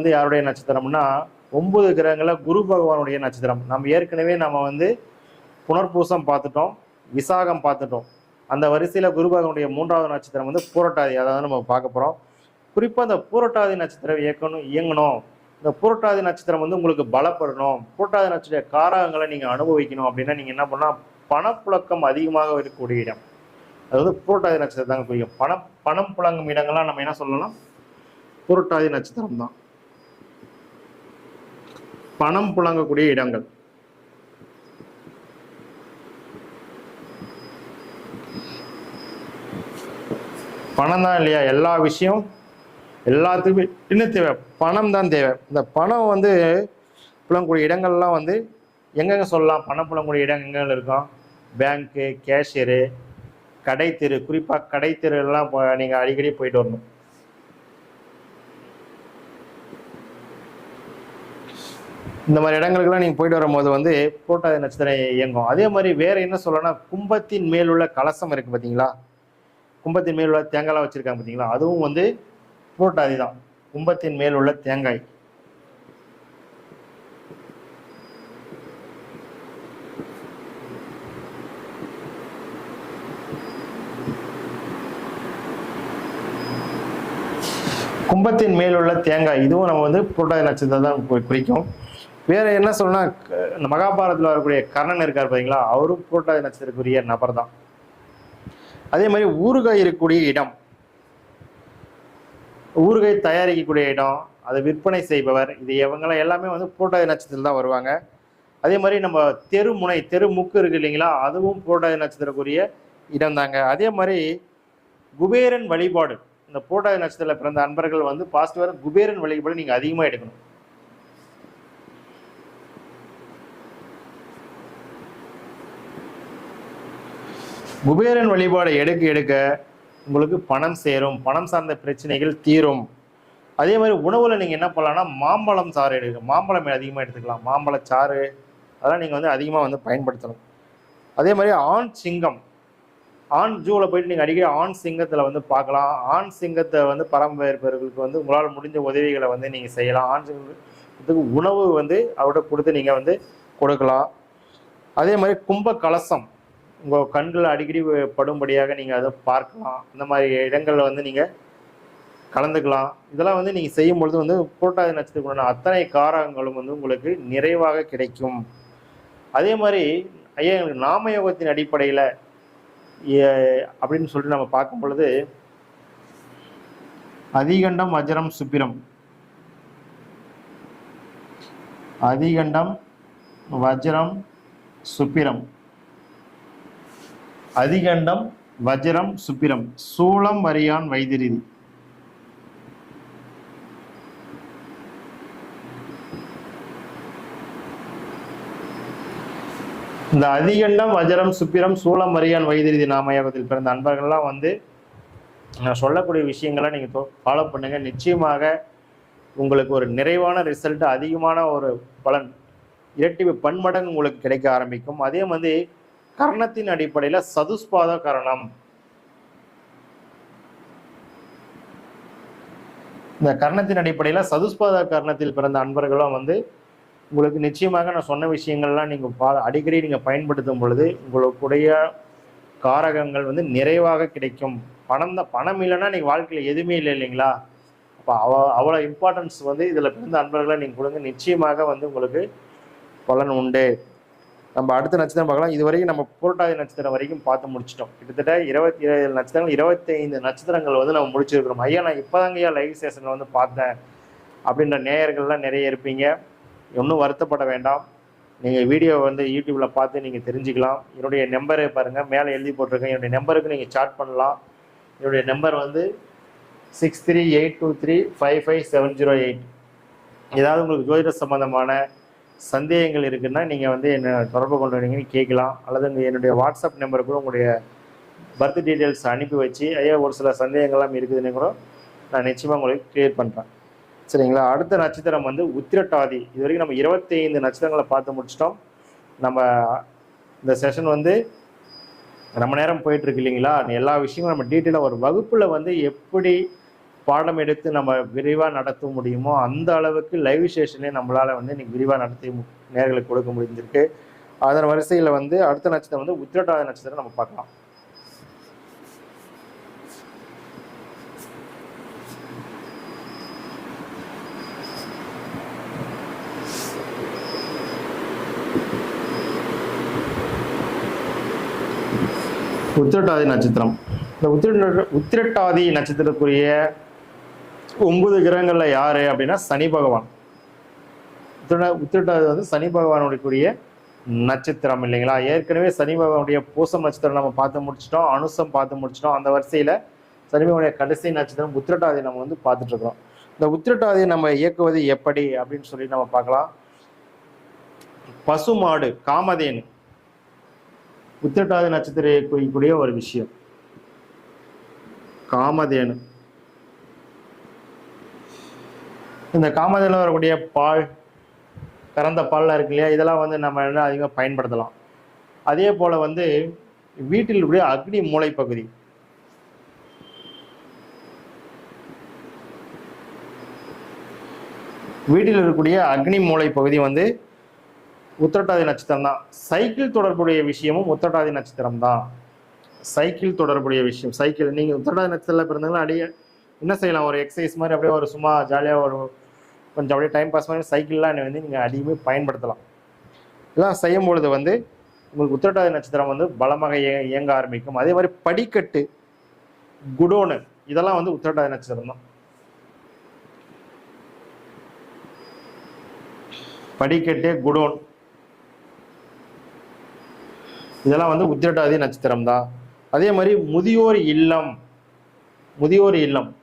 வந்து யாருடைய நட்சத்திரம்னா ஒன்பது கிரகங்களில் குரு பகவானுடைய நட்சத்திரம். நம்ம ஏற்கனவே நம்ம வந்து புனர்பூசம் பார்த்துட்டோம் விசாகம் பார்த்துட்டோம். அந்த வரிசையில் குரு பகவானுடைய மூன்றாவது நட்சத்திரம் வந்து பூரட்டாதி அதாவது நம்ம பார்க்க போகிறோம் குறிப்பாக இந்த பூரட்டாதி நட்சத்திரம் இயக்கணும் இயங்கணும். இந்த பூரட்டாதி நட்சத்திரம் வந்து உங்களுக்கு பலப்படணும். பூரட்டாதி நட்சத்திர காரகங்களை நீங்கள் அனுபவிக்கணும் அப்படின்னா நீங்கள் என்ன பண்ணால் பணப்புழக்கம் அதிகமாக இருக்கக்கூடிய இடம். அது வந்து பூரட்டாதி நட்சத்திரம் தாங்க குறிக்கும் பணம் பணம் புழங்கும் இடங்கள்லாம் நம்ம என்ன சொல்லலாம்? பூரட்டாதி நட்சத்திரம் தான் பணம் புழங்கக்கூடிய இடங்கள். பணம் தான் இல்லையா? எல்லா விஷயம் எல்லாத்துக்குமே என்ன தேவை? பணம் தான் தேவை. இந்த பணம் வந்து புழங்கக்கூடிய இடங்கள்லாம் வந்து எங்கெங்க சொல்லலாம்? பணம் புலங்கக்கூடிய இடம் எங்கெங்க இருக்கும்? பேங்க்கு கேஷியரு கடை தெரு குறிப்பாக கடை தெருலாம் நீங்கள் அடிக்கடி போயிட்டு வரணும். இந்த மாதிரி இடங்களுக்கெல்லாம் நீங்கள் போயிட்டு வரும்போது வந்து பூட்டாதி நட்சத்திரம் இயங்கும். அதே மாதிரி வேற என்ன சொல்லணும்னா கும்பத்தின் மேல் உள்ள கலசம் இருக்குது பார்த்தீங்களா கும்பத்தின் மேல் உள்ள தேங்காய்லாம் வச்சுருக்காங்க பார்த்தீங்களா அதுவும் வந்து புரோட்டாதி தான் கும்பத்தின் மேல் உள்ள தேங்காய். கும்பத்தின் மேல் உள்ள தேங்காய் இதுவும் நம்ம வந்து புரோட்டாதி நட்சத்திரம் தான் குறிக்கும். வேற என்ன சொல்லணும்னா இந்த மகாபாரதத்தில் வரக்கூடிய கர்ணன் இருக்கார் பார்த்தீங்களா அவரும் புரோட்டாதி நட்சத்திரக்குரிய நபர் தான் அதே மாதிரி ஊறுகாய் இருக்கக்கூடிய இடம். ஊறுகாய் தயாரிக்கக்கூடிய இடம் அதை விற்பனை செய்பவர் இது இவங்களாம் எல்லாமே வந்து புரோட்டாதி நட்சத்திரத்தில் தான் வருவாங்க. அதே மாதிரி நம்ம தெருமுனை தெருமுக்கு இருக்கு இல்லைங்களா? அதுவும் புரோட்டாதி நட்சத்திரக்குரிய இடம் தாங்க அதே மாதிரி குபேரன் வழிபாடு. இந்த புரோட்டாதி நட்சத்திரத்தில் பிறந்த அன்பர்கள் வந்து பாசிட்டிவாக குபேரன் வழிபாடு நீங்கள் அதிகமாக எடுக்கணும். குபேரன் வழிபாடு எடுக்க எடுக்க உங்களுக்கு பணம் சேரும். பணம் சார்ந்த பிரச்சனைகள் தீரும். அதே மாதிரி உணவில் நீங்கள் என்ன பண்ணலாம்னா மாம்பழம் சாறு எடுக்க மாம்பழம் அதிகமாக எடுத்துக்கலாம். மாம்பழ சாறு அதெல்லாம் நீங்கள் வந்து அதிகமாக வந்து பயன்படுத்தணும். அதே மாதிரி ஆண் சிங்கம். ஆண் ஜூவில் போயிட்டு நீங்கள் அடிக்கடி ஆண் சிங்கத்தில் வந்து பார்க்கலாம். ஆண் சிங்கத்தை வந்து பராமரிப்பவர்களுக்கு வந்து உங்களால் முடிஞ்ச உதவிகளை வந்து நீங்கள் செய்யலாம். ஆண் சிங்கத்துக்கு உணவு வந்து அவர்கிட்ட கொடுத்து நீங்கள் வந்து கொடுக்கலாம். அதே மாதிரி கும்ப கலசம் உங்கள் கண்கள் அடிக்கடி படும்படியாக நீங்கள் அதை பார்க்கலாம். இந்த மாதிரி இடங்களில் வந்து நீங்கள் கலந்துக்கலாம். இதெல்லாம் வந்து நீங்கள் செய்யும் பொழுது வந்து புரட்டாதி நட்சத்திரக்குள்ள அத்தனை காரகங்களும் வந்து உங்களுக்கு நிறைவாக கிடைக்கும். அதே மாதிரி ஐயா எங்களுக்கு நாமயோகத்தின் அடிப்படையில் அப்படின்னு சொல்லிட்டு நம்ம பார்க்கும் பொழுது அதிகண்டம் வஜ்ரம் சுப்பிரம். அதிகண்டம் வஜ்ரம் சுப்பிரம். அதிகண்டம் வஜ்ரம் சுப்பிரம். சூளம் வரியான் வைதிரிதி. இந்த அதிகண்டம் வஜரம் சுப்பிரம் சூளம் வரியான் வைதிரிதி நாமயோகத்தில் பிறந்த அன்பர்கள்லாம் வந்து நான் சொல்லக்கூடிய விஷயங்களை நீங்கள் ஃபாலோ பண்ணுங்க. நிச்சயமாக உங்களுக்கு ஒரு நிறைவான ரிசல்ட் அதிகமான ஒரு பலன் இரட்டிப்பு பன்மடங்கு உங்களுக்கு கிடைக்க ஆரம்பிக்கும். அதே மாதிரி கர்ணத்தின் அடிப்படையில் சதுஸ்பாத கரணம். இந்த கர்ணத்தின் அடிப்படையில் சதுஸ்பாத கர்ணத்தில் பிறந்த அன்பர்களும் வந்து உங்களுக்கு நிச்சயமாக நான் சொன்ன விஷயங்கள்லாம் நீங்கள் பா அடிக்கடி நீங்கள் பயன்படுத்தும் பொழுது உங்களுடைய காரகங்கள் வந்து நிறைவாக கிடைக்கும். பணம் தான் பணம் இல்லைன்னா நீங்கள் வாழ்க்கையில் எதுவுமே இல்லை இல்லைங்களா? அப்போ அவ அவ்வளோ இம்பார்ட்டன்ஸ் வந்து இதில் பிறந்த அன்பர்களை நீங்கள் கொடுங்க. நிச்சயமாக வந்து உங்களுக்கு பலன் உண்டு. நம்ம அடுத்த நட்சத்திரம் பார்க்கலாம். இது வரைக்கும் நம்ம புரட்டாதி நட்சத்திரம் வரைக்கும் பார்த்து முடிச்சிட்டோம். கிட்டத்தட்ட இருபத்தி ஏழு நட்சத்திரங்கள் இருபத்தைந்து நட்சத்திரங்கள் வந்து நம்ம முடிச்சிருக்கிறோம். ஐயா நான் இப்போதாங்க ஐயா லைவ் ஸ்டேஷனில் வந்து பார்த்தேன். அப்படின்ற நேயர்கள்லாம் நிறைய இருப்பீங்க. ஒன்றும் வருத்தப்பட வேண்டாம். நீங்கள் வீடியோ வந்து யூடியூப்பில் பார்த்து நீங்கள் தெரிஞ்சுக்கலாம். என்னுடைய நம்பரை பாருங்கள் மேலே எழுதி போட்டிருக்கேன். என்னுடைய நம்பருக்கு நீங்கள் சாட் பண்ணலாம். என்னுடைய நம்பர் வந்து six three eight two three five five seven zero eight ஏதாவது உங்களுக்கு ஜோதிட சம்பந்தமான சந்தேகங்கள் இருக்குன்னா நீங்கள் வந்து என்னை தொடர்பு கொண்டு வரீங்கன்னு கேட்கலாம். அல்லது என்னுடைய வாட்ஸ்அப் நம்பர் கூட உங்களுடைய பர்த் டீட்டெயில்ஸ் அனுப்பி வச்சு ஐயா ஒரு சில சந்தேகங்கள்லாம் இருக்குதுன்னு கூட நான் நிச்சயமாக உங்களுக்கு கிளியர் பண்ணுறேன் சரிங்களா? அடுத்த நட்சத்திரம் வந்து உத்திரட்டாதி. இது வரைக்கும் நம்ம இருபத்தைந்து நட்சத்திரங்களை பார்த்து முடிச்சிட்டோம். நம்ம இந்த செஷன் வந்து ரொம்ப நேரம் போயிட்டுருக்கு இல்லைங்களா? எல்லா விஷயங்களும் நம்ம டீட்டெயிலாக ஒரு வகுப்பில் வந்து எப்படி பாடம் எடுத்து நம்ம விரிவாக நடத்த முடியுமோ அந்த அளவுக்கு லைவ் ஸ்டேஷனே நம்மளால் வந்து இன்னைக்கு விரிவாக நடத்தி மு- நேர்களுக்கு கொடுக்க முடிஞ்சிருக்கு அதன் வரிசையில் வந்து அடுத்த நட்சத்திரம் வந்து உத்திரட்டாத நட்சத்திரம் நம்ம பார்க்கலாம். உத்திரட்டாதி நட்சத்திரம். இந்த உத்திர உத்திரட்டாதி நட்சத்திரத்துக்குரிய ஒன்பது கிரகங்கள்ல யாரு அப்படின்னா சனி பகவான். உத்திர- உத்திரட்டாதி வந்து சனி பகவானுடைய நட்சத்திரம் இல்லைங்களா? ஏற்கனவே சனி பகவானுடைய பூசம் நட்சத்திரம் நம்ம பார்த்து முடிச்சிட்டோம் அனுசம் பார்த்து முடிச்சிட்டோம். அந்த வரிசையில சனி பகவானுடைய கடைசி நட்சத்திரம் உத்திரட்டாதி நம்ம வந்து பார்த்துட்டு இருக்கிறோம். இந்த உத்திரட்டாதியை நம்ம இயக்குவது எப்படி அப்படின்னு சொல்லி நம்ம பார்க்கலாம். பசுமாடு காமதேனு. உத்திரட்டாதி நட்சத்திர குறிக்கக்கூடிய ஒரு விஷயம். காமதேனு. இந்த காமதேனுல வரக்கூடிய பால் கறந்த பால்லாம் இருக்கு இல்லையா? இதெல்லாம் வந்து நம்ம என்ன அதிகமாக பயன்படுத்தலாம். அதே போல் வந்து வீட்டில் இருக்கக்கூடிய அக்னி மூளை பகுதி வீட்டில் இருக்கக்கூடிய அக்னி மூளை பகுதி வந்து உத்திரட்டாதி நட்சத்திரம் தான் சைக்கிள் தொடர்புடைய விஷயமும் உத்திரட்டாதி நட்சத்திரம் தான் சைக்கிள் தொடர்புடைய விஷயம். சைக்கிள் நீங்கள் உத்திரட்டாதி நட்சத்திரத்தில் பிறந்தவங்களும் அடிய என்ன செய்யலாம்? ஒரு எக்ஸசைஸ் மாதிரி அப்படியே ஒரு சும்மா ஜாலியாக ஒரு கொஞ்சம் அப்படியே டைம் பாஸ் மாதிரி சைக்கிள்லாம் வந்து நீங்கள் அதிகமாக பயன்படுத்தலாம். இதெல்லாம் செய்யும் பொழுது வந்து உங்களுக்கு உத்திரட்டாதி நட்சத்திரம் வந்து பலமாக இய- இயங்க ஆரம்பிக்கும். அதே மாதிரி படிக்கட்டு குடோனு இதெல்லாம் வந்து உத்திரட்டாதி நட்சத்திரம் தான். படிக்கட்டு குடோன் இதெல்லாம் வந்து உத்திரட்டாதி நட்சத்திரம் தான். அதே மாதிரி முதியோர் இல்லம் முதியோர் இல்லம்.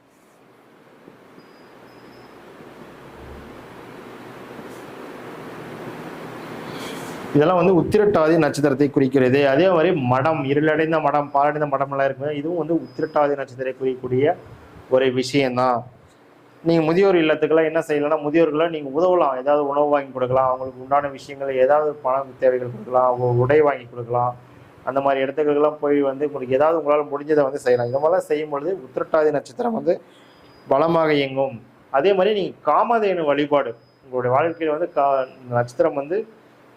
இதெல்லாம் வந்து உத்திரட்டாதி நட்சத்திரத்தை குறிக்கிறது. அதே மாதிரி மடம் இருளடைந்த மடம் பாலடைந்த மடம்லாம் எல்லாம் இருக்கு இதுவும் வந்து உத்திரட்டாதி நட்சத்திரத்தை குறிக்கக்கூடிய ஒரு விஷயம்தான். நீங்கள் முதியோர் இல்லத்துக்கெல்லாம் என்ன செய்யலாம்னா முதியோர்களை நீங்கள் உதவலாம். ஏதாவது உணவு வாங்கி கொடுக்கலாம். அவங்களுக்கு உண்டான விஷயங்கள் ஏதாவது பணம் தேவைகள் கொடுக்கலாம். உடை வாங்கி கொடுக்கலாம். அந்த மாதிரி இடத்துக்கெல்லாம் போய் வந்து உங்களுக்கு ஏதாவது உங்களால் முடிஞ்சதை வந்து செய்யலாம். இது மாதிரிலாம் செய்யும் பொழுது உத்திரட்டாதி நட்சத்திரம் வந்து பலமாக இயங்கும். அதே மாதிரி நீங்கள் காமதேனு வழிபாடு. உங்களுடைய வாழ்க்கையில் வந்து கா நட்சத்திரம் வந்து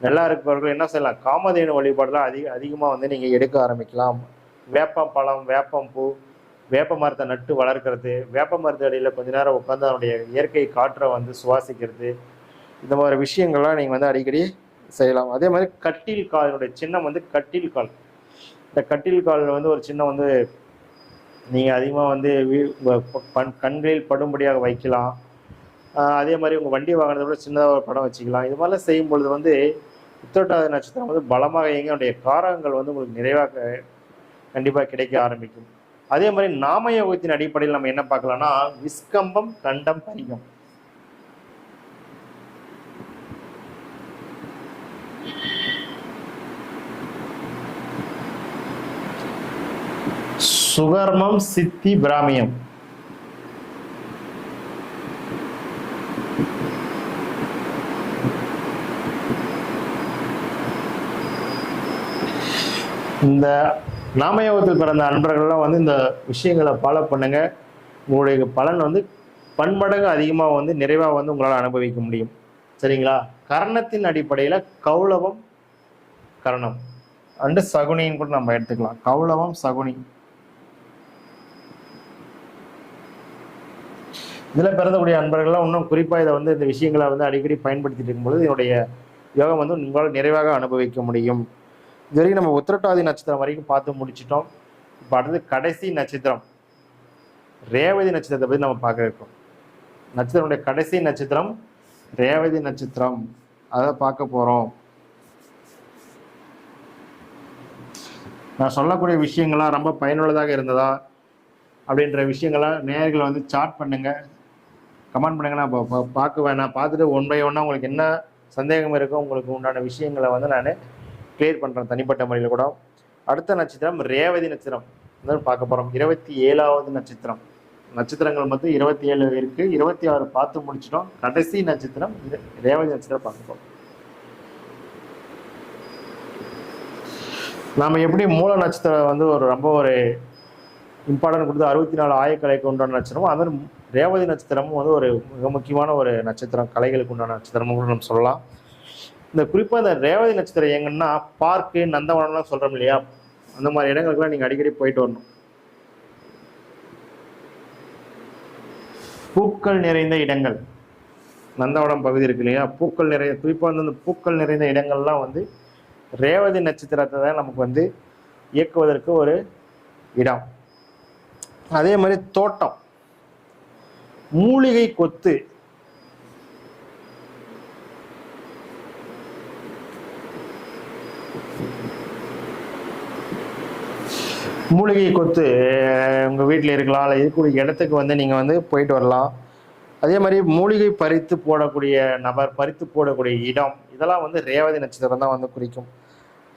நல்லா இருப்பவர்கள் என்ன செய்யலாம்? காமதேனு வழிபாடுலாம் அதிக அதிகமாக வந்து நீங்கள் எடுக்க ஆரம்பிக்கலாம். வேப்பம் பழம் வேப்பம் பூ வேப்ப மரத்தை நட்டு வளர்க்கறது வேப்ப மரத்து அடியில் கொஞ்ச நேரம் உட்காந்து அதனுடைய இயற்கை காற்றை வந்து சுவாசிக்கிறது. இந்த மாதிரி விஷயங்கள்லாம் நீங்கள் வந்து அடிக்கடி செய்யலாம். அதே மாதிரி கட்டில் காலினுடைய சின்னம் வந்து கட்டில் கால். இந்த கட்டில் கால் வந்து ஒரு சின்னம் வந்து நீங்கள் அதிகமாக வந்து பண் கண்களில் படும்படியாக வைக்கலாம். அதே மாதிரி உங்கள் வண்டி வாங்கினதை விட சின்னதாக ஒரு படம் வச்சுக்கலாம். இது மாதிரிலாம் செய்யும் பொழுது வந்து உத்திரட்டாதி நட்சத்திரம் வந்து பலமாக இயங்கி அதனுடைய காரகங்கள் வந்து உங்களுக்கு நிறைவாக கண்டிப்பாக கிடைக்க ஆரம்பிக்கும். அதே மாதிரி நாமயோகத்தின் அடிப்படையில் நம்ம என்ன பார்க்கலாம்னா விஸ்கம்பம் கண்டம் பரிகம் சுகர்மம் சித்தி பிராமியம். இந்த நாமயோகத்தில் பிறந்த அன்பர்கள்லாம் வந்து இந்த விஷயங்களை ஃபாலோ பண்ணுங்க. உங்களுடைய பலன் வந்து பன்மடங்கு அதிகமாக வந்து நிறைவாக வந்து உங்களால் அனுபவிக்க முடியும். சரிங்களா? கரணத்தின் அடிப்படையில் கௌளவம் கரணம். அண்டு சகுனின்னு கூட நம்ம எடுத்துக்கலாம். கௌளவம் சகுனி. இதில் பிறந்தக்கூடிய அன்பர்கள்லாம் இன்னும் குறிப்பாக இதை வந்து இந்த விஷயங்களை வந்து அடிக்கடி பயன்படுத்திட்டு இருக்கும்பொழுது இதனுடைய யோகம் வந்து உங்களால் நிறைவாக அனுபவிக்க முடியும். இது வரைக்கும் நம்ம உத்திரட்டாதி நட்சத்திரம் வரைக்கும் பார்த்து முடிச்சிட்டோம். இப்போ அடுத்து கடைசி நட்சத்திரம். ரேவதி நட்சத்திரத்தை பற்றி நம்ம பார்க்க இருக்கோம். நட்சத்திரனுடைய கடைசி நட்சத்திரம் ரேவதி நட்சத்திரம். அதை பார்க்க போகிறோம் நான் சொல்லக்கூடிய விஷயங்கள்லாம் ரொம்ப பயனுள்ளதாக இருந்ததா அப்படின்ற விஷயங்கள்லாம் நேர்களை வந்து சாட் பண்ணுங்க. கமெண்ட் பண்ணுங்க. நான் பா- பார்க்குவேன் நான் பார்த்துட்டு ஒன் பை ஒன்னாக உங்களுக்கு என்ன சந்தேகம் இருக்கோ உங்களுக்கு உண்டான விஷயங்களை வந்து நான் கிளியர் பண்ணுறேன் தனிப்பட்ட முறையில் கூட. அடுத்த நட்சத்திரம் ரேவதி நட்சத்திரம். வந்து பார்க்க போகிறோம் இருபத்தி ஏழாவது நட்சத்திரம். நட்சத்திரங்கள் மட்டும் இருபத்தி ஏழு இருக்குது இருபத்தி ஆறு பார்த்து முடிச்சிட்டோம். கடைசி நட்சத்திரம் இது ரேவதி நட்சத்திரம் பார்க்க போகிறோம் எப்படி மூல நட்சத்திரம் வந்து ஒரு ரொம்ப ஒரு இம்பார்ட்டன்ட் கொடுத்து அறுபத்தி நாலு ஆயக்கலைக்கு உண்டான நட்சத்திரமோ அது மாதிரி ரேவதி நட்சத்திரமும் வந்து ஒரு மிக முக்கியமான ஒரு நட்சத்திரம். கலைகளுக்கு உண்டான நட்சத்திரமும் கூட நம்ம சொல்லலாம். இந்த குறிப்பாக இந்த ரேவதி நட்சத்திரம் எங்கன்னா பார்க்கு நந்தவனம்லாம் சொல்கிறோம் இல்லையா? அந்த மாதிரி இடங்களுக்குலாம் நீங்கள் அடிக்கடி போயிட்டு வரணும். பூக்கள் நிறைந்த இடங்கள். நந்தவனம் பகுதி இருக்கு இல்லையா? பூக்கள் நிறைய குறிப்பாக வந்து அந்த பூக்கள் நிறைந்த இடங்கள்லாம் வந்து ரேவதி நட்சத்திரத்தை தான் நமக்கு வந்து இயக்குவதற்கு ஒரு இடம். அதே மாதிரி தோட்டம். மூலிகை கொத்து. மூலிகை கொத்து உங்கள் வீட்டில் இருக்கலாம் இல்லை இருக்கக்கூடிய இடத்துக்கு வந்து நீங்கள் வந்து போயிட்டு வரலாம். அதே மாதிரி மூலிகை பறித்து போடக்கூடிய நபர் பறித்து போடக்கூடிய இடம் இதெல்லாம் வந்து ரேவதி நட்சத்திரம் தான் வந்து குறிக்கும்.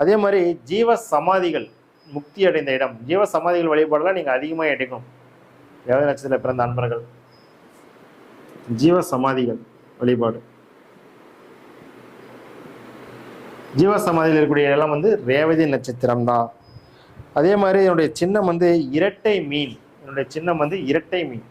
அதே மாதிரி ஜீவ சமாதிகள் முக்தி அடைந்த இடம் ஜீவ சமாதிகள் வழிபாடெல்லாம் நீங்கள் அதிகமாக எடுக்கணும். ரேவதி நட்சத்திரத்தில் பிறந்த அன்பர்கள் ஜீவ சமாதிகள் வழிபாடு. ஜீவ சமாதியில் இருக்கக்கூடிய இடம் வந்து ரேவதி நட்சத்திரம் தான். அதே மாதிரி என்னுடைய சின்னம் வந்து இரட்டை மீன். என்னுடைய சின்னம் வந்து இரட்டை மீன்.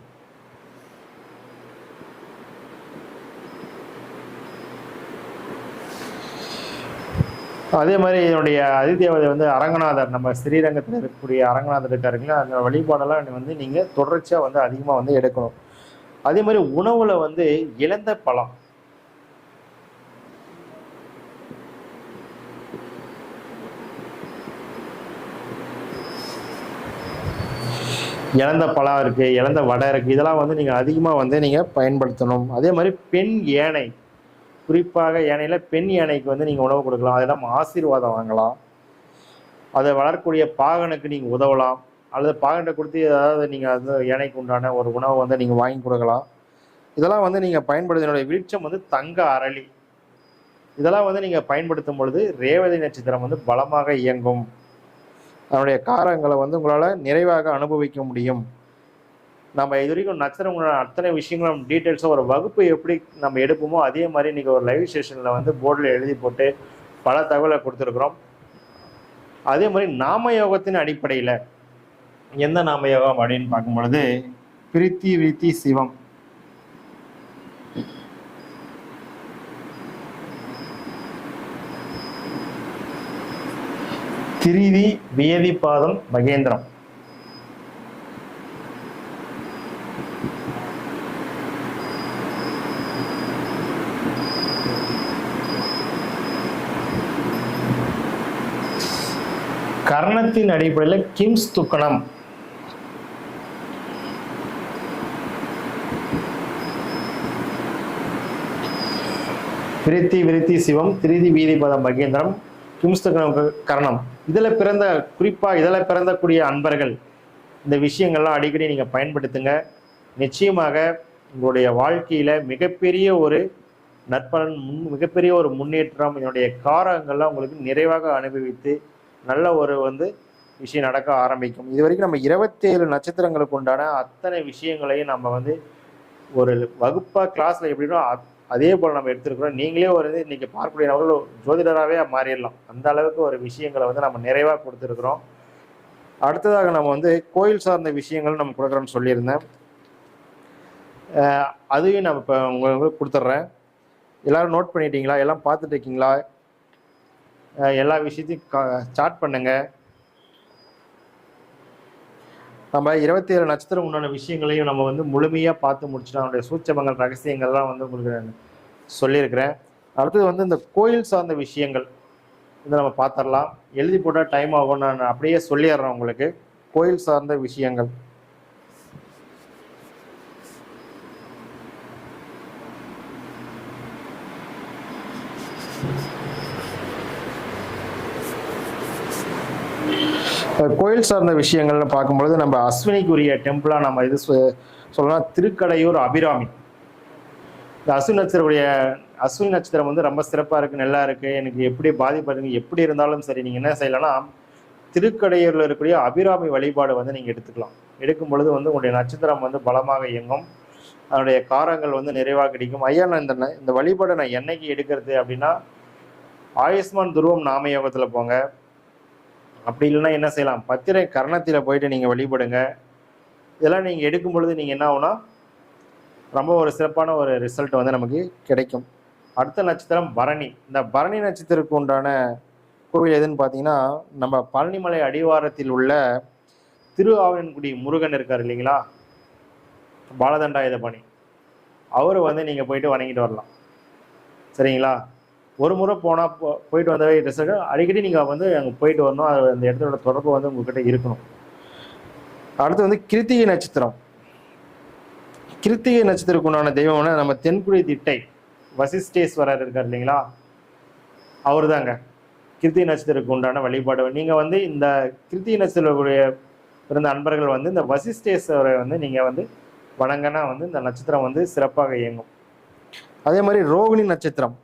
அதே மாதிரி என்னுடைய அதிதேவதை வந்து அரங்கநாதர் நம்ம ஸ்ரீரங்கத்தில் இருக்கக்கூடிய அரங்கநாதர் இருக்காருங்களா அந்த வழிபாடெல்லாம் வந்து நீங்கள் தொடர்ச்சியாக வந்து அதிகமாக வந்து எடுக்கணும். அதே மாதிரி உணவில் வந்து இழந்த பழம். இழந்த பழம் இருக்கு இழந்த வடை இருக்கு இதெல்லாம் வந்து நீங்க அதிகமா வந்து நீங்க பயன்படுத்தணும். அதே மாதிரி பெண் யானை குறிப்பாக யானையில பெண் யானைக்கு வந்து நீங்க உணவு கொடுக்கலாம். அதெல்லாம் ஆசீர்வாதம் வாங்கலாம். அதை வளரக்கூடிய பாகனுக்கு நீங்க உதவலாம். அல்லது பாகன்கிட்ட கொடுத்து ஏதாவது நீங்க அந்த யானைக்கு உண்டான ஒரு உணவை வந்து நீங்க வாங்கி கொடுக்கலாம். இதெல்லாம் வந்து நீங்க பயன்படுத்தினுடைய விருட்சம் வந்து தங்க அரளி. இதெல்லாம் வந்து நீங்க பயன்படுத்தும் பொழுது ரேவதி நட்சத்திரம் வந்து பலமாக இயங்கும். அதனுடைய காரங்களை வந்து உங்களால் நிறைவாக அனுபவிக்க முடியும். நம்ம இது வரைக்கும் நட்சத்திரங்களோட அத்தனை விஷயங்களும் டீட்டெயில்ஸும் ஒரு வகுப்பு எப்படி நம்ம எடுப்போமோ அதே மாதிரி இன்றைக்கி ஒரு லைவ் செஷனில் வந்து போர்டில் எழுதி போட்டு பல தகவலை கொடுத்துருக்குறோம். அதே மாதிரி நாம யோகத்தின் அடிப்படையில் எந்த நாம யோகம் அப்படின்னு பார்க்கும் பொழுது பிரித்தி விரித்தி சிவம். திரிதி வியதிபாதம் மகேந்திரம். கர்ணத்தின் அடிப்படையில் கிம்ஸ் துக்கணம். விருத்தி விருத்தி சிவம் திரிதி வீதிபதம் மகேந்திரம். கிம்ஸ் துக்கணம் கர்ணம். இதில் பிறந்த குறிப்பாக இதில் பிறந்தக்கூடிய அன்பர்கள் இந்த விஷயங்கள்லாம் அடிக்கடி நீங்கள் பயன்படுத்துங்க. நிச்சயமாக உங்களுடைய வாழ்க்கையில் மிகப்பெரிய ஒரு நற்பலன் முன் மிகப்பெரிய ஒரு முன்னேற்றம் என்னுடைய காரங்கள்லாம் உங்களுக்கு நிறைவாக அனுபவித்து நல்ல ஒரு வந்து விஷயம் நடக்க ஆரம்பிக்கும். இது வரைக்கும் நம்ம இருபத்தேழு நட்சத்திரங்களுக்கு உண்டான அத்தனை விஷயங்களையும் நம்ம வந்து ஒரு வகுப்பாக கிளாஸில் எப்படின்னா அதே போல் நம்ம எடுத்துருக்குறோம். நீங்களே ஒரு இது இன்னைக்கு பார்க்கக்கூடிய நபர்கள் ஜோதிடராகவே மாறிடலாம். அந்த அளவுக்கு ஒரு விஷயங்களை வந்து நம்ம நிறைவாக கொடுத்துருக்குறோம். அடுத்ததாக நம்ம வந்து கோயில் சார்ந்த விஷயங்கள் நம்ம கொடுக்குறோம்னு சொல்லியிருந்தேன். அதையும் நம்ம இப்போ உங்களுக்கு கொடுத்துட்றேன். எல்லோரும் நோட் பண்ணிட்டீங்களா? எல்லாம் பார்த்துட்டு இருக்கீங்களா? எல்லா விஷயத்தையும் ஸ்டார்ட் பண்ணுங்கள் நம்ம இருபத்தி ஏழு நட்சத்திரம் உண்டான விஷயங்களையும் நம்ம வந்து முழுமையாக பார்த்து முடிச்சுட்டோம் அவனுடைய சூட்சமங்கள் ரகசியங்கள்லாம் வந்து உங்களுக்கு சொல்லியிருக்கிறேன். அடுத்தது வந்து இந்த கோயில் சார்ந்த விஷயங்கள் இதை நம்ம பார்த்துடலாம். எழுதி போட்டால் டைம் ஆகும் நான் அப்படியே சொல்லிடுறேன் உங்களுக்கு. கோயில் சார்ந்த விஷயங்கள். கோயில் சார்ந்த விஷயங்கள்னு பார்க்கும்பொழுது நம்ம அஸ்வினிக்குரிய டெம்பிளாக நம்ம இது சொ- சொல்லலாம் திருக்கடையூர் அபிராமி. இந்த அஸ்வினி நட்சத்திரக்கூடிய அஸ்வினி நட்சத்திரம் வந்து ரொம்ப சிறப்பாக இருக்குது நல்லா இருக்குது எனக்கு எப்படி பாதிப்பு எப்படி இருந்தாலும் சரி நீங்கள் என்ன செய்யலாம்னா திருக்கடையூரில் இருக்கக்கூடிய அபிராமி வழிபாடு வந்து நீங்கள் எடுத்துக்கலாம். எடுக்கும் பொழுது வந்து உங்களுடைய நட்சத்திரம் வந்து பலமாக இயங்கும். அதனுடைய காரங்கள் வந்து நிறைவாக கிடைக்கும். ஐயா நான் இந்த ந- இந்த வழிபாடை நான் என்னைக்கு எடுக்கிறது அப்படின்னா ஆயுஷ்மான் துருவம் நாம யோகத்தில் போங்க. அப்படி இல்லைன்னா என்ன செய்யலாம்? பத்திரை கரணத்தில் போயிட்டு நீங்கள் வழிபடுங்க. இதெல்லாம் நீங்கள் எடுக்கும் பொழுது நீங்கள் என்ன ஆகுனா ரொம்ப ஒரு சிறப்பான ஒரு ரிசல்ட் வந்து நமக்கு கிடைக்கும். அடுத்த நட்சத்திரம் பரணி. இந்த பரணி நட்சத்திரத்துக்கு உண்டான கோவில் எதுன்னு பார்த்தீங்கன்னா நம்ம பழனிமலை அடிவாரத்தில் உள்ள திரு ஆவணன்குடி முருகன் இருக்கார் இல்லைங்களா? பாலதண்டாயுதபாணி அவர் வந்து நீங்கள் போயிட்டு வணங்கிட்டு வரலாம். சரிங்களா? ஒரு முறை போனால் போ போயிட்டு வந்தவே ரிசல்ட் அடிக்கடி நீங்கள் வந்து அங்கே போயிட்டு வரணும். அது அந்த இடத்தோட தொடர்பு வந்து உங்ககிட்ட இருக்கணும். அடுத்து வந்து கிருத்திகை நட்சத்திரம். கிருத்திகை நட்சத்திரக்கு உண்டான தெய்வம்னா நம்ம தென்குடி திட்டை. வசிஷ்டேஸ்வரர் இருக்கார் இல்லைங்களா? அவர் தாங்க கிருத்திகை நட்சத்திரத்துக்கு உண்டான வழிபாடு. நீங்கள் வந்து இந்த கிருத்திகை நட்சத்திரக்கூடிய இருந்த அன்பர்கள் வந்து இந்த வசிஷ்டேஸ்வரை வந்து நீங்கள் வந்து வணங்கினா வந்து இந்த நட்சத்திரம் வந்து சிறப்பாக இயங்கும். அதே மாதிரி ரோகிணி நட்சத்திரம்.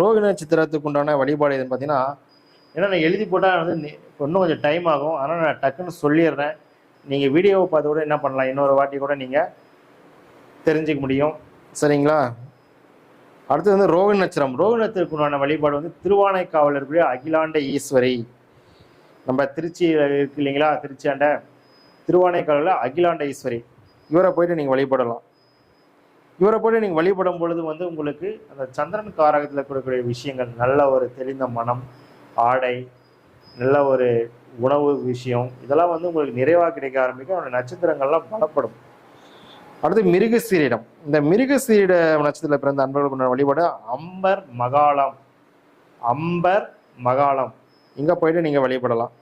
ரோகிணி நட்சத்திரத்துக்கு உண்டான வழிபாடு எதுன்னு பார்த்தீங்கன்னா ஏன்னா நான் எழுதி போட்டால் வந்து இன்னும் கொஞ்சம் டைம் ஆகும். ஆனால் நான் டக்குன்னு சொல்லிடுறேன். நீங்கள் வீடியோவை பார்த்து கூட என்ன பண்ணலாம்? இன்னொரு வாட்டி கூட நீங்கள் தெரிஞ்சுக்க முடியும். சரிங்களா? அடுத்து வந்து ரோகிணி நட்சத்திரம். ரோகிணி நட்சத்திரத்துக்கு உண்டான வழிபாடு வந்து திருவானைக்காவல் இருக்கக்கூடிய அகிலாண்ட ஈஸ்வரி. நம்ம திருச்சியில் இருக்கு இல்லைங்களா? திருச்சியாண்ட திருவானைக்காவலில் அகிலாண்ட ஈஸ்வரி. இவரை போயிட்டு நீங்கள் வழிபடலாம். இவரை போயிட்டு நீங்கள் வழிபடும் பொழுது வந்து உங்களுக்கு அந்த சந்திரன் காரகத்தில் இருக்கக்கூடிய விஷயங்கள் நல்ல ஒரு தெளிந்த மனம் ஆடை நல்ல ஒரு உணவு விஷயம் இதெல்லாம் வந்து உங்களுக்கு நிறைவாக கிடைக்க ஆரம்பிக்கும். அவனுடைய நட்சத்திரங்கள்லாம் பலப்படும். அடுத்து மிருகசீரிடம் இந்த மிருகசீரிட நட்சத்திரத்தில் பிறந்த அன்பர்களுக்கு உண்டான வழிபாடு. அம்பர் மகாளம் அம்பர் மகாளம் இங்கே போயிட்டு நீங்கள் வழிபடலாம்.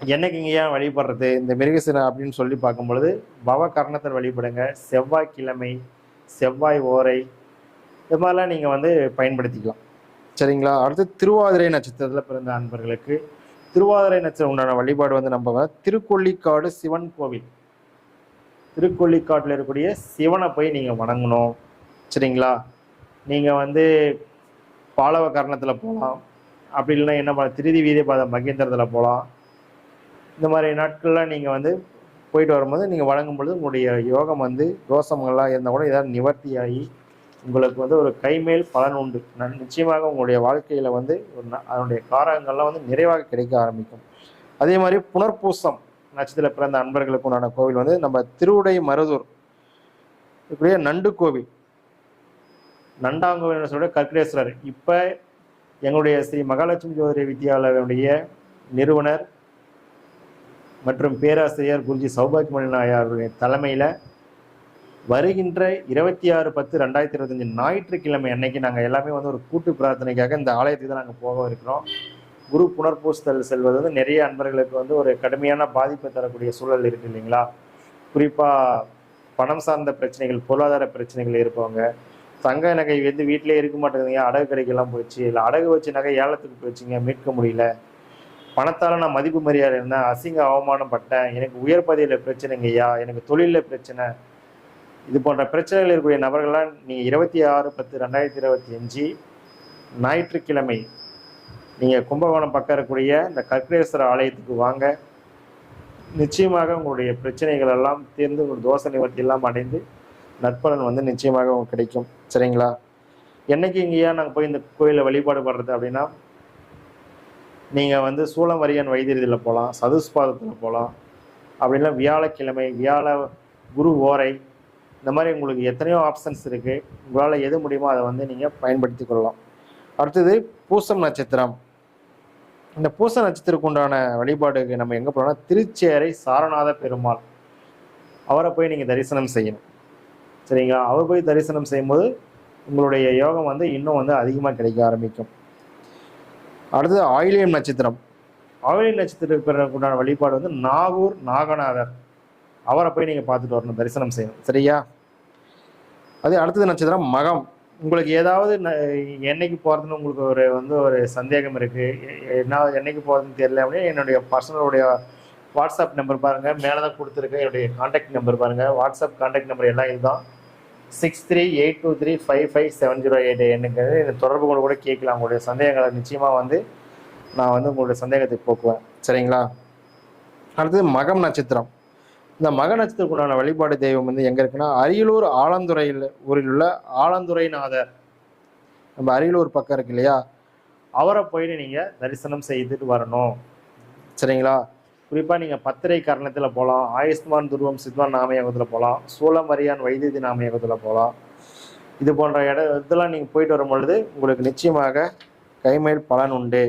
என்னைக்கு இங்கே ஏன் வழிபடுறது? இந்த மிருகசீனம் அப்படின்னு சொல்லி பார்க்கும்பொழுது பவ கர்ணத்தில் வழிபடுங்க. செவ்வாய் கிழமை செவ்வாய் ஓரை இது மாதிரிலாம் நீங்கள் வந்து பயன்படுத்திக்கலாம். சரிங்களா? அடுத்து திருவாதிரை நட்சத்திரத்தில் பிறந்த அன்பர்களுக்கு திருவாதிரை நட்சத்திரம் உண்டான வழிபாடு வந்து நம்ம திருக்கொள்ளிக்காடு சிவன் கோவில். திருக்கொள்ளிக்காட்டில் இருக்கக்கூடிய சிவனை போய் நீங்கள் வணங்கணும். சரிங்களா? நீங்கள் வந்து பாலவ கர்ணத்தில் போகலாம் அப்படி இல்லைன்னா என்ன பண்ண திருதி வீதி பாத மகேந்திரத்தில் போகலாம் இந்த மாதிரி நாட்கள்லாம் நீங்கள் வந்து போயிட்டு வரும்போது நீங்கள் வழங்கும் பொழுது உங்களுடைய யோகம் வந்து தோஷங்கள்லாம் இருந்தால் கூட ஏதாவது நிவர்த்தியாகி உங்களுக்கு வந்து ஒரு கைமேல் பலன் உண்டு. நிச்சயமாக உங்களுடைய வாழ்க்கையில் வந்து ஒரு அதனுடைய காரகங்கள்லாம் வந்து நிறைவாக கிடைக்க ஆரம்பிக்கும். அதே மாதிரி புனர்பூசம். நட்சத்திர பிறந்த அன்பர்களுக்கு உண்டான கோவில் வந்து நம்ம திருவுடை மருதூர். இருக்கக்கூடிய நண்டு கோவில். நண்டாங்கோவில் சொல்ற கற்கடேஸ்வரர். இப்போ எங்களுடைய ஸ்ரீ மகாலட்சுமி ஜோதிட வித்யாலயனுடைய நிறுவனர் மற்றும் பேராசிரியர் குருஜி சௌபாகியமணி நாயாருடைய தலைமையில் வருகின்ற இருபத்தி ஆறு பத்து ரெண்டாயிரத்தி இருபத்தஞ்சு ஞாயிற்றுக்கிழமை அன்னைக்கு நாங்கள் எல்லாமே வந்து ஒரு கூட்டு பிரார்த்தனைக்காக இந்த ஆலயத்துக்கு தான் நாங்கள் போக இருக்கிறோம். குரு புனர்பூசல் செல்வது வந்து நிறைய அன்பர்களுக்கு வந்து ஒரு கடுமையான பாதிப்பை தரக்கூடிய சூழல் இருக்கு இல்லைங்களா? குறிப்பாக பணம் சார்ந்த பிரச்சனைகள் பொருளாதார பிரச்சனைகள் இருப்பவங்க. தங்க நகை வந்து வீட்டிலே இருக்க மாட்டேங்குதுங்க. அடகு கடைக்கெல்லாம் போச்சு. இல்லை அடகு வச்ச நகை ஏலத்துக்கு போச்சுங்க. மீட்க முடியல. பணத்தால் நான் மதிப்பு மரியாதை இருந்தேன் அசிங்க அவமானப்பட்டேன் எனக்கு உயர் பதவியில் பிரச்சனைங்கய்யா. எனக்கு தொழிலில் பிரச்சனை. இது போன்ற பிரச்சனைகள் இருக்கக்கூடிய நபர்கள்லாம் நீங்கள் இருபத்தி ஆறு பத்து ரெண்டாயிரத்தி இருபத்தி அஞ்சு ஞாயிற்றுக்கிழமை நீங்கள் கும்பகோணம் பக்கம் இருக்கக்கூடிய இந்த கற்கரேஸ்வரர் ஆலயத்துக்கு வாங்க. நிச்சயமாக உங்களுடைய பிரச்சனைகள் எல்லாம் தீர்ந்து உங்கள் தோசை நிவர்த்தி எல்லாம் அடைந்து நற்பலன் வந்து நிச்சயமாக உங்களுக்கு கிடைக்கும். சரிங்களா? என்னைக்கு இங்கேயா நாங்கள் போய் இந்த கோயிலில் வழிபாடு பண்ணுறது அப்படின்னா நீங்கள் வந்து சூளமரியன் வைத்தியத்தில் போகலாம் சதுஸ்பாதத்தில் போகலாம் அப்படின்னா வியாழக்கிழமை வியாழ குரு ஓரை இந்த மாதிரி உங்களுக்கு எத்தனையோ ஆப்ஷன்ஸ் இருக்குது உங்களால் எது முடியுமோ அதை வந்து நீங்கள் பயன்படுத்தி கொள்ளலாம். அடுத்தது பூசம் நட்சத்திரம். இந்த பூச நட்சத்திரத்துக்கு உண்டான வழிபாடுக்கு நம்ம எங்கே போகிறோம்னா திருச்சேரை சாரநாத பெருமாள். அவரை போய் நீங்கள் தரிசனம் செய்யணும். சரிங்களா? அவர் போய் தரிசனம் செய்யும்போது உங்களுடைய யோகம் வந்து இன்னும் வந்து அதிகமாக கிடைக்க ஆரம்பிக்கும். அடுத்தது ஆயிலியம் நட்சத்திரம். ஆயிலியம் நட்சத்திரத்துக்கு உண்டான வழிபாடு வந்து நாகூர் நாகநாதர். அவரை போய் நீங்கள் பார்த்துட்டு வரணும் தரிசனம் செய்யணும். சரியா? அது அடுத்தது நட்சத்திரம் மகம். உங்களுக்கு ஏதாவது என்னைக்கு போகிறதுன்னு உங்களுக்கு ஒரு வந்து ஒரு சந்தேகம் இருக்குது என்ன என்னைக்கு போகிறதுன்னு தெரியல அப்படின்னா என்னுடைய பர்சனலுடைய வாட்ஸ்அப் நம்பர் பாருங்கள் மேலே தான் கொடுத்துருக்கேன். என்னுடைய காண்டாக்ட் நம்பர் பாருங்கள் வாட்ஸ்அப் காண்டாக்ட் நம்பர் எல்லாம் இதுதான். Six three eight two three five five seven zero eight எண்ணுங்கிறது இந்த தொடர்பு கொண்டு கூட கேட்கலாம். உங்களுடைய சந்தேகங்களை நிச்சயமாக வந்து நான் வந்து உங்களுடைய சந்தேகத்தை போக்குவேன். சரிங்களா? அடுத்தது மகம் நட்சத்திரம். இந்த மக நட்சத்திரத்துக்கு வழிபாடு தெய்வம் வந்து எங்கே இருக்குன்னா அரியலூர் ஆலந்துறையில் ஊரில் உள்ள ஆலந்துறைநாதர் நம்ம அரியலூர் பக்கம் இருக்கு இல்லையா? அவரை போயிட்டு நீங்கள் தரிசனம் செய்துட்டு வரணும். சரிங்களா? குறிப்பாக நீங்கள் பத்திரை கரணத்தில் போகலாம் ஆயுஷ்மான் துருவம் சித்வான் நாமயகத்தில் போகலாம் சூளமரியான் வைத்தியதி நாமயகத்தில் போகலாம் இது போன்ற இட இதெல்லாம் நீங்கள் போயிட்டு வரும் பொழுது உங்களுக்கு நிச்சயமாக கைமேல் பலன் உண்டு.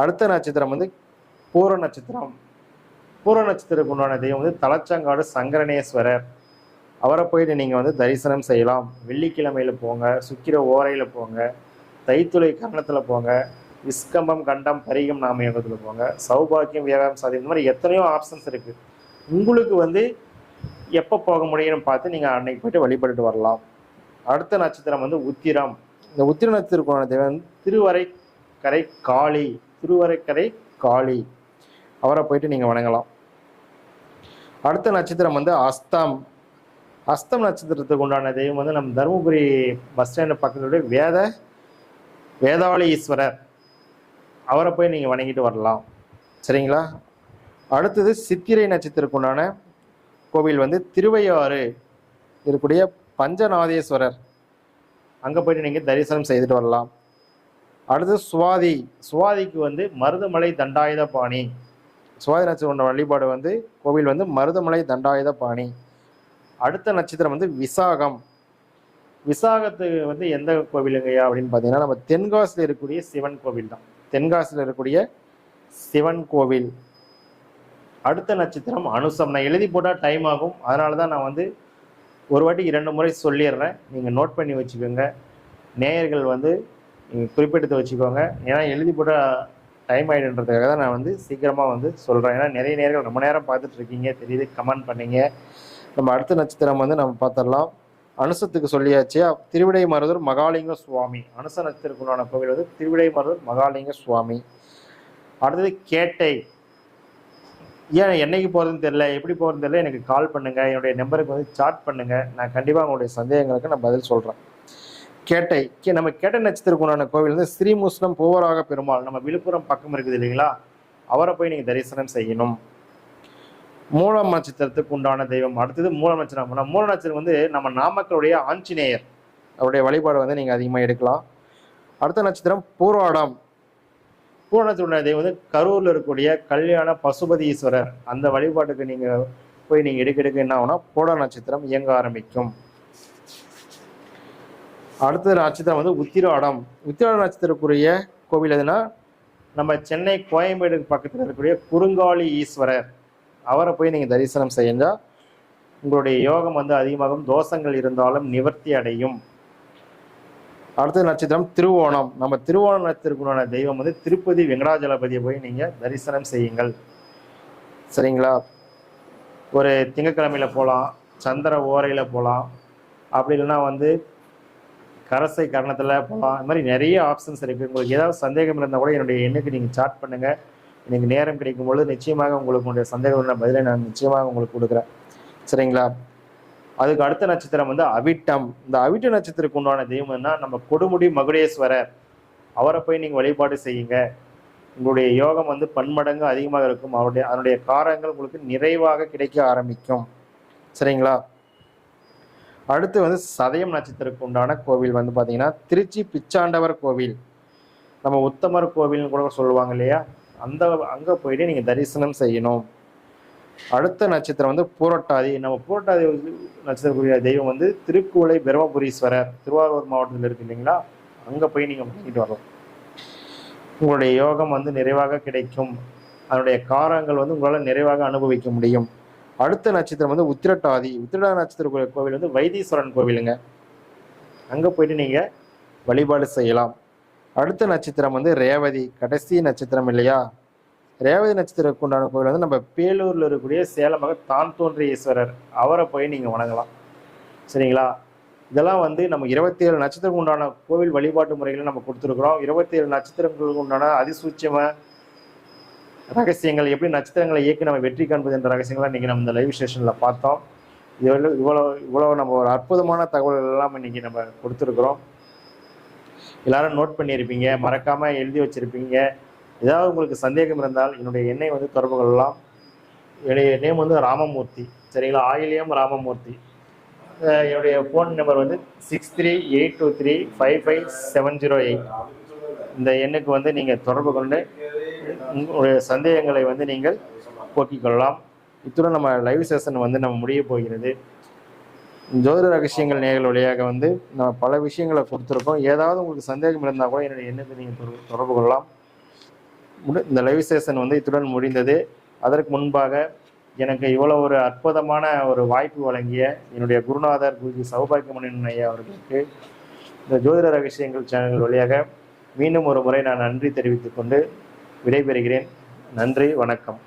அடுத்த நட்சத்திரம் வந்து பூர நட்சத்திரம். பூர நட்சத்திரத்துக்கு உண்டான தெய்வம் வந்து தலச்சங்காடு சங்கரணேஸ்வரர் அவரை போயிட்டு நீங்கள் வந்து தரிசனம் செய்யலாம். வெள்ளிக்கிழமையில் போங்க சுக்கிர ஓரையில் போங்க தைத்துளை கரணத்தில் போங்க. விஸ்கம்பம் கண்டம் பரிகம் நாமயோகத்தில் போங்க. சௌபாக்கியம் வியாபாரம் சாதி இந்த மாதிரி எத்தனையோ ஆப்ஷன்ஸ் இருக்குது உங்களுக்கு வந்து எப்போ போக முடியும்னு பார்த்து நீங்கள் அன்னைக்கு போயிட்டு வழிபட்டு வரலாம். அடுத்த நட்சத்திரம் வந்து உத்திரம். இந்த உத்திர நட்சத்திரக்குமான தெய்வம் வந்து திருவரைக்கரை காளி திருவரைக்கரை காளி. அவரை போயிட்டு நீங்கள் வணங்கலாம். அடுத்த நட்சத்திரம் வந்து அஸ்தம். அஸ்தம் நட்சத்திரத்துக்கு உண்டான தெய்வம் வந்து நம்ம தருமபுரி பஸ் ஸ்டாண்டு பக்கத்துடைய வேத வேதாளி ஈஸ்வரர் அவரை போய் நீங்கள் வணங்கிட்டு வரலாம். சரிங்களா? அடுத்தது சித்திரை நட்சத்திரக்குண்டான கோவில் வந்து திருவையாறு இருக்கக்கூடிய பஞ்சநாதேஸ்வரர். அங்கே போயிட்டு நீங்கள் தரிசனம் செய்துட்டு வரலாம். அடுத்து சுவாதி. சுவாதிக்கு வந்து மருதமலை தண்டாயுத பாணி. சுவாதி நட்சத்திரம் வழிபாடு வந்து கோவில் வந்து மருதமலை தண்டாயுத பாணி. அடுத்த நட்சத்திரம் வந்து விசாகம். விசாகத்துக்கு வந்து எந்த கோவிலுங்கய்யா அப்படின்னு பார்த்தீங்கன்னா நம்ம தென்காசியில் இருக்கக்கூடிய சிவன் கோவில் தான் தென்காசியில் இருக்கக்கூடிய சிவன் கோவில். அடுத்த நட்சத்திரம் அனுசம். நான் எழுதி போட்டால் டைம் ஆகும். அதனால தான் நான் வந்து ஒரு வாட்டி இரண்டு முறை சொல்லிடுறேன். நீங்கள் நோட் பண்ணி வச்சுக்கோங்க. நேயர்கள் வந்து நீங்கள் குறிப்பிட்டு வச்சுக்கோங்க. ஏன்னா எழுதி போட்டால் டைம் ஆகிடுன்றதுக்காக தான் நான் வந்து சீக்கிரமாக வந்து சொல்கிறேன் ஏன்னா நிறைய நேர்கள் ரொம்ப நேரம் பார்த்துட்ருக்கீங்க தெரியுது. கமெண்ட் பண்ணீங்க. நம்ம அடுத்த நட்சத்திரம் வந்து நம்ம பார்த்துடலாம். அனுசத்துக்கு சொல்லியாச்சு. திருவிடை மருதூர் மகாலிங்க சுவாமி. அனுச நட்சத்திரக்குள்ளான கோவில் வந்து திருவிடை மருதூர் மகாலிங்க சுவாமி. அடுத்தது கேட்டை. ஏன் என்னைக்கு போகிறதுன்னு தெரியல எப்படி போகிறதுன்னு தெரியல எனக்கு கால் பண்ணுங்கள் என்னுடைய நம்பருக்கு வந்து சாட் பண்ணுங்கள் நான் கண்டிப்பாக உங்களுடைய சந்தேகங்களுக்கு நான் பதில் சொல்கிறேன் கேட்டை. கே- நம்ம கேட்டை நட்சத்திரக்குண்டான கோவில் வந்து ஸ்ரீமுஸ்லம் பூவராக பெருமாள். நம்ம விழுப்புரம் பக்கம் இருக்குது இல்லைங்களா? அவரை போய் நீங்கள் தரிசனம் செய்யணும். மூலம் நட்சத்திரத்துக்கு உண்டான தெய்வம். அடுத்தது மூல நட்சத்திரம். மூல நட்சத்திரம் வந்து நம்ம நாமக்கலுடைய ஆஞ்சநேயர். அவருடைய வழிபாடு வந்து நீங்கள் அதிகமாக எடுக்கலாம். அடுத்த நட்சத்திரம் பூர்வாடம். பூர்வ நட்சத்திரம் தெய்வம் வந்து கரூரில் இருக்கக்கூடிய கல்யாண பசுபதி ஈஸ்வரர் அந்த வழிபாட்டுக்கு நீங்கள் போய் நீங்கள் எடுக்க எடுக்க என்ன ஆகும்னா பூட நட்சத்திரம் இயங்க ஆரம்பிக்கும். அடுத்த நட்சத்திரம் வந்து உத்திராடம். உத்திராட நட்சத்திரக்குரிய கோவில் எதுனா நம்ம சென்னை கோயம்பேடு பக்கத்தில் இருக்கக்கூடிய குறுங்காளி ஈஸ்வரர். அவரை போய் நீங்கள் தரிசனம் செஞ்சால் உங்களுடைய யோகம் வந்து அதிகமாகும். தோஷங்கள் இருந்தாலும் நிவர்த்தி அடையும். அடுத்த நட்சத்திரம் திருவோணம். நம்ம திருவோணம் நட்சத்திரக்குள்ளான தெய்வம் வந்து திருப்பதி வெங்கடாஜலபதியை போய் நீங்கள் தரிசனம் செய்யுங்கள். சரிங்களா? ஒரு திங்கக்கிழமையில் போகலாம் சந்திர ஓரையில் போகலாம் அப்படி இல்லைன்னா வந்து கரசை கரணத்தில் போகலாம் இந்த மாதிரி நிறைய ஆப்ஷன்ஸ் இருக்குது உங்களுக்கு ஏதாவது சந்தேகம் இருந்தால் கூட என்னுடைய எண்ணுக்கு நீங்கள் சாட் பண்ணுங்கள் எனக்கு நேரம் கிடைக்கும் பொழுது நிச்சயமாக உங்களுக்கு உங்களுடைய சந்தேகம் பதிலை நான் நிச்சயமாக உங்களுக்கு கொடுக்குறேன். சரிங்களா? அதுக்கு அடுத்த நட்சத்திரம் வந்து அவிட்டம். இந்த அவிட்ட நட்சத்திரத்துக்கு உண்டான தெய்வம் என்ன நம்ம கொடுமுடி மகுடேஸ்வரர். அவரை போய் நீங்கள் வழிபாடு செய்யுங்க. உங்களுடைய யோகம் வந்து பன்மடங்கு அதிகமாக இருக்கும். அவருடைய அதனுடைய காரங்கள் உங்களுக்கு நிறைவாக கிடைக்க ஆரம்பிக்கும். சரிங்களா? அடுத்து வந்து சதயம் நட்சத்திரத்துக்கு உண்டான கோவில் வந்து பார்த்தீங்கன்னா திருச்சி பிச்சாண்டவர் கோவில். நம்ம உத்தமர் கோவில்னு கூட சொல்லுவாங்க இல்லையா? அந்த அங்கே போயிட்டு நீங்கள் தரிசனம் செய்யணும். அடுத்த நட்சத்திரம் வந்து பூரட்டாதி. நம்ம பூரட்டாதி நட்சத்திரக்குரிய தெய்வம் வந்து திருக்குவளை பிரம்மபுரீஸ்வரர். திருவாரூர் மாவட்டத்தில் இருக்கு இல்லைங்களா? அங்கே போய் நீங்கள் பண்ணிட்டு வரலாம் உங்களுடைய யோகம் வந்து நிறைவாக கிடைக்கும். அதனுடைய காரங்கள் வந்து உங்களால் நிறைவாக அனுபவிக்க முடியும். அடுத்த நட்சத்திரம் வந்து உத்திரட்டாதி. உத்திரடா நட்சத்திர கோவில் வந்து வைத்தீஸ்வரன் கோவிலுங்க. அங்கே போயிட்டு நீங்கள் வழிபாடு செய்யலாம். அடுத்த நட்சத்திரம் வந்து ரேவதி. கடைசி நட்சத்திரம் இல்லையா? ரேவதி நட்சத்திரத்துக்கு உண்டான கோவில் வந்து நம்ம பேலூரில் இருக்கக்கூடிய சேலமாக தான் தோன்றிய ஈஸ்வரர். அவரை போய் நீங்கள் வணங்கலாம். சரிங்களா? இதெல்லாம் வந்து நம்ம இருபத்தி ஏழு நட்சத்திரம் உண்டான கோவில் வழிபாட்டு முறைகளை நம்ம கொடுத்துருக்குறோம். இருபத்தி ஏழு நட்சத்திரங்களுக்கு உண்டான அதிசூட்சம ரகசியங்கள் எப்படி நட்சத்திரங்களை இயக்கி நம்ம வெற்றி காண்பது என்ற ரகசியங்களை இன்றைக்கி நம்ம இந்த லைவ் ஸ்டேஷனில் பார்த்தோம். இவ்வளோ இவ்வளோ இவ்வளோ நம்ம ஒரு அற்புதமான தகவல்கள் எல்லாம் இன்றைக்கி நம்ம கொடுத்துருக்குறோம். எல்லாரும் நோட் பண்ணியிருப்பீங்க மறக்காமல் எழுதி வச்சிருப்பீங்க. ஏதாவது உங்களுக்கு சந்தேகம் இருந்தால் என்னுடைய எண்ணெய் வந்து தொடர்பு கொள்ளலாம். என்னுடைய நேம் வந்து ராமமூர்த்தி. சரிங்களா? ஆயிலியம் ராமமூர்த்தி. என்னுடைய ஃபோன் நம்பர் வந்து six three eight two three five five seven zero eight இந்த எண்ணுக்கு வந்து நீங்கள் தொடர்பு கொண்டு உங்களுடைய சந்தேகங்களை வந்து நீங்கள் போக்கிக் கொள்ளலாம். இத்துடன் நம்ம லைவ் செஷன் வந்து நம்ம முடிய போகிறது. ஜோதிட ரகசியங்கள் நேர்கள் வழியாக வந்து நம்ம பல விஷயங்களை கொடுத்துருக்கோம். ஏதாவது உங்களுக்கு சந்தேகம் இருந்தால் கூட என்னுடைய எண்ணத்தை நீங்கள் தொடர்பு தொடர்பு கொள்ளலாம். முடி இந்த லைவ் செஷன் வந்து இத்துடன் முடிந்தது. அதற்கு முன்பாக எனக்கு இவ்வளோ ஒரு அற்புதமான ஒரு வாய்ப்பு வழங்கிய என்னுடைய குருநாதர் குருஜி சௌபாகியமணியன் ஐயா அவர்களுக்கு இந்த ஜோதிட ரகசியங்கள் சேனல் வழியாக மீண்டும் ஒரு முறை நான் நன்றி தெரிவித்துக்கொண்டு விடைபெறுகிறேன். நன்றி வணக்கம்.